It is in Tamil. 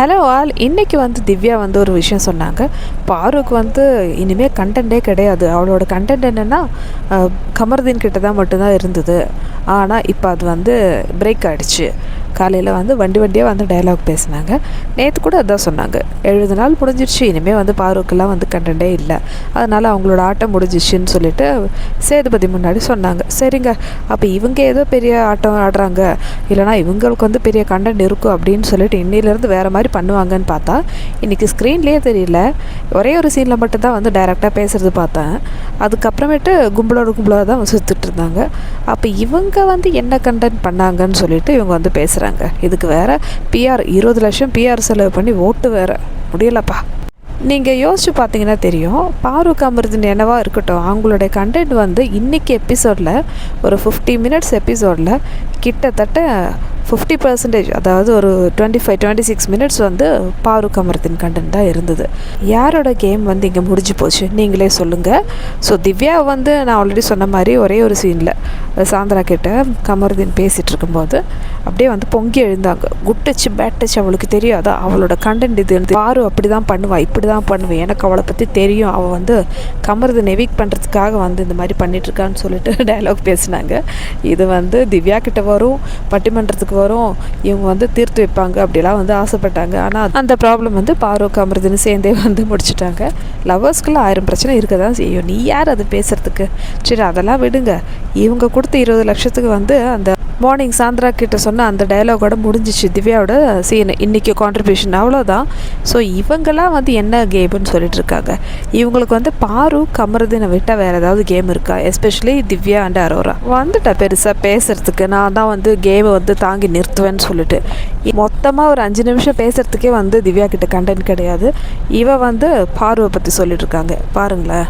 ஹலோ ஆல் இன்றைக்கி வந்து திவ்யா வந்து ஒரு விஷயம் சொன்னாங்க. பாருக்கு வந்து இனிமேல் கண்டென்ட்டே கிடையாது. அவளோட கண்டென்ட் என்னென்னா கமர்தீன் கிட்ட தான் மட்டும்தான் இருந்தது. ஆனால் இப்போ அது வந்து பிரேக் ஆகிடுச்சு காலையில் வந்து வண்டி வண்டியாக வந்து டயலாக் பேசினாங்க. நேற்று கூட அதான் சொன்னாங்க. எழுபது நாள் முடிஞ்சிருச்சு இனிமேல் வந்து பாருக்கெல்லாம் வந்து கண்டென்ட்டே இல்லை. அதனால் அவங்களோட ஆட்டம் முடிஞ்சிச்சுன்னு சொல்லிட்டு சேதுபதி முன்னாடி சொன்னாங்க. சரிங்க அப்போ இவங்க ஏதோ பெரிய ஆட்டம் ஆடுறாங்க. இல்லைனா இவங்களுக்கு வந்து பெரிய கண்டென்ட் இருக்கும் அப்படின்னு சொல்லிட்டு இன்னிலேருந்து வேறு மாதிரி பண்ணுவாங்கன்னு பார்த்தா இன்றைக்கி ஸ்க்ரீன்லேயே தெரியல. ஒரே ஒரு சீனில் மட்டும்தான் வந்து டைரெக்டாக பேசுகிறது பார்த்தேன். அதுக்கப்புறமேட்டு கும்பலோட கும்பலாக தான் சுற்றிட்டு இருந்தாங்க. அப்போ இவங்க வந்து என்ன கண்டென்ட் பண்ணாங்கன்னு சொல்லிட்டு இவங்க வந்து பேசுகிறாங்க இதுக்கு வேறு பிஆர் இருபது லட்சம் பிஆர் செலவு பண்ணி ஓட்டு வேறு. முடியலப்பா. நீங்கள் யோசிச்சு பார்த்தீங்கன்னா தெரியும் பாருக் அமிர்தின் என்னவா இருக்கட்டும் அவங்களுடைய கண்டென்ட் வந்து இன்றைக்கி எபிசோடில் ஒரு ஃபிஃப்டி மினிட்ஸ் எபிசோடில் கிட்டத்தட்ட ஃபிஃப்டி பர்சன்டேஜ் அதாவது ஒரு twenty five twenty six minutes வந்து பாரு கமரத்தின் கண்டன் தான் இருந்தது. யாரோட கேம் வந்து இங்கே முடிஞ்சு போச்சு? நீங்களே சொல்லுங்கள் ஸோ திவ்யா வந்து நான் ஆல்ரெடி சொன்ன மாதிரி ஒரே ஒரு சீனில் சாந்திரா கிட்ட கமருதீன் பேசிகிட்டு இருக்கும்போது அப்படியே வந்து பொங்கி எழுந்தாங்க. குட்டச்சு பேட்டச்சு அவளுக்கு தெரியாதா? அவளோட கண்டென்ட் இது பாரு அப்படி தான் பண்ணுவாள் இப்படி தான் பண்ணுவேன் எனக்கு அவளை பற்றி தெரியும். அவள் வந்து கமருது நெவிக் பண்ணுறதுக்காக வந்து இந்த மாதிரி பண்ணிகிட்ருக்கான்னு சொல்லிட்டு டயலாக் பேசினாங்க. இது வந்து திவ்யா கிட்ட வரும் பட்டிமன்றத்துக்கு வரும் இவங்க வந்து தீர்த்து வைப்பாங்க அப்படிலாம் வந்து ஆசைப்பட்டாங்க. ஆனால் அந்த ப்ராப்ளம் வந்து பாரோக் அமிர்துன்னு சேர்ந்தே வந்து முடிச்சிட்டாங்க. லவ்வர்ஸ்க்குள்ள ஆயிரம் பிரச்சனை இருக்க தான் செய்யும். நீ யார் அது பேசுகிறதுக்கு சரி அதெல்லாம் விடுங்க. இவங்க கொடுத்த இருபது லட்சத்துக்கு வந்து அந்த மார்னிங் சாந்திரா கிட்ட சொன்ன அந்த டைலாகோட முடிஞ்சிச்சு. திவ்யாவோட சீன் இன்றைக்கி கான்ட்ரிபியூஷன் அவ்வளோதான் ஸோ இவங்கெல்லாம் வந்து என்ன கேம்னு சொல்லிட்டு இருக்காங்க. இவங்களுக்கு வந்து பாரு கமருதினை விட்டால் வேறு ஏதாவது கேம் இருக்கா? Especially Divya and Aurora. வந்துட்டா பெருசாக பேசுகிறதுக்கு நான் தான் வந்து கேமை வந்து தாங்கி நிறுத்துவேன்னு சொல்லிட்டு. மொத்தமாக ஒரு அஞ்சு நிமிஷம் பேசுகிறதுக்கே வந்து திவ்யா கிட்ட கண்டென்ட் கிடையாது. இவ வந்து பாருவை பற்றி சொல்லிட்டு இருக்காங்க. பாருங்களேன்.